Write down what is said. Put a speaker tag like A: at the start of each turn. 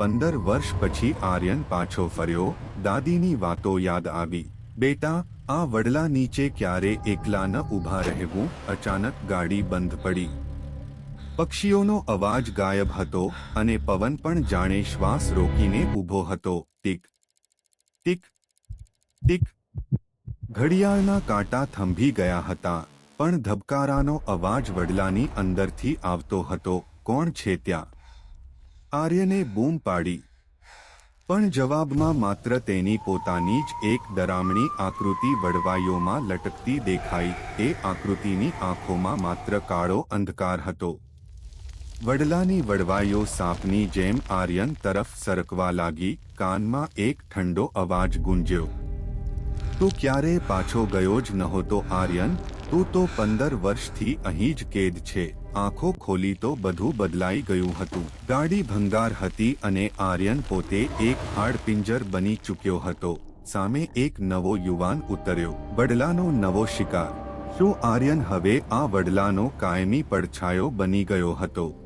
A: પંદર વર્ષ પછી આર્યન પાછો ફર્યો. દાદીની વાતો યાદ આવી. બેટા, આ વડલા નીચે ક્યારે એકલા ન ઊભા રહેવું? અચાનક ગાડી બંધ પડી. પક્ષીઓનો અવાજ ગાયબ હતો અને પવન પણ જાણે શ્વાસ રોકીને ઊભો હતો. ટીક ટીક ટીક. ઘડિયાળના કાંટા થંભી ગયા હતા, પણ ધબકારાનો અવાજ વડલાની અંદરથી આવતો હતો. કોણ છે ત્યાં? આર્યને બૂમ પાડી. પણ જવાબમાં માત્ર તેની પોતાની જ એક ડરામણી આકૃતિ વડવાઈઓમાં લટકતી દેખાઈ. એ આકૃતિની આંખોમાં માત્ર કાળો અંધકાર હતો. વડલાની વડવાઈઓ સાપની જેમ આર્યન તરફ સરકવા લાગી, કાનમાં એક ઠંડો અવાજ ગુંજ્યો. તું ક્યારે પાછો ગયો જ નહોતો આર્યન? તું તો પંદર વર્ષથી અહીં જ કેદ છે. આંખો ખોલી તો બધું બદલાઈ ગયું હતું. ગાડી ભંગાર હતી અને આર્યન પોતે એક હાડપિંજર બની ચૂક્યો હતો. સામે એક નવો યુવાન ઉતર્યો. બડલાનો નવો શિકાર. શું આર્યન હવે આ વડલાનો કાયમી પડછાયો બની ગયો હતો?